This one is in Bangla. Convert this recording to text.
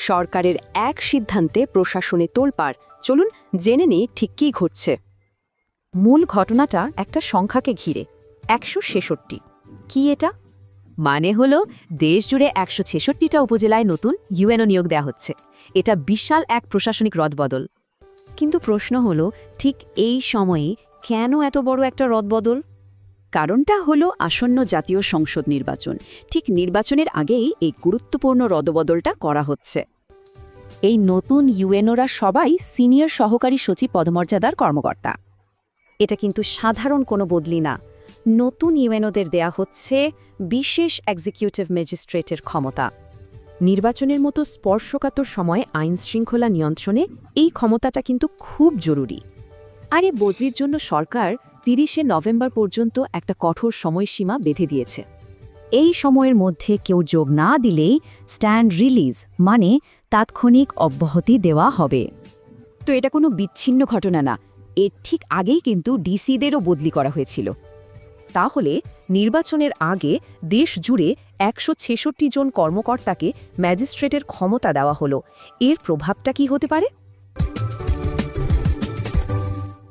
সরকারের এক সিদ্ধান্তে প্রশাসনে তোলপাড়। চলুন জেনে নিই ঠিক কী ঘটছে। মূল ঘটনাটা একটা সংখ্যাকে ঘিরে, একশো ছেষট্টি। কি এটা? মানে হলো দেশ জুড়ে একশো ছেষট্টিটা উপজেলায় নতুন ইউএনও নিয়োগ দেওয়া হচ্ছে। এটা বিশাল এক প্রশাসনিক রদবদল। কিন্তু প্রশ্ন হলো, ঠিক এই সময়ে কেন এত বড় একটা রদবদল? কারণটা হলো আসন্ন জাতীয় সংসদ নির্বাচন। ঠিক নির্বাচনের আগেই এই গুরুত্বপূর্ণ রদবদলটা করা হচ্ছে। এই নতুন ইউএনওরা সবাই সিনিয়র সহকারী সচিব পদমর্যাদার কর্মকর্তা। এটা কিন্তু সাধারণ কোনো বদলি না। নতুন ইউএনওদের দেয়া হচ্ছে বিশেষ এক্সিকিউটিভ ম্যাজিস্ট্রেটের ক্ষমতা। নির্বাচনের মতো স্পর্শকাতর সময়ে আইন শৃঙ্খলা নিয়ন্ত্রণে এই ক্ষমতাটা কিন্তু খুব জরুরি। আর এ বদলির জন্য সরকার তিরিশে নভেম্বর পর্যন্ত একটা কঠোর সময়সীমা বেঁধে দিয়েছে। এই সময়ের মধ্যে কেউ যোগ না দিলেই স্ট্যান্ড রিলিজ মানে তাৎক্ষণিক অব্যাহতি দেওয়া হবে। তো এটা কোনো বিচ্ছিন্ন ঘটনা না, এর ঠিক আগেই কিন্তু ডিসিদেরও বদলি করা হয়েছিল। তাহলে নির্বাচনের আগে দেশ জুড়ে একশো ছেষট্টি জন কর্মকর্তাকে ম্যাজিস্ট্রেটের ক্ষমতা দেওয়া হলো, এর প্রভাবটা কি হতে পারে?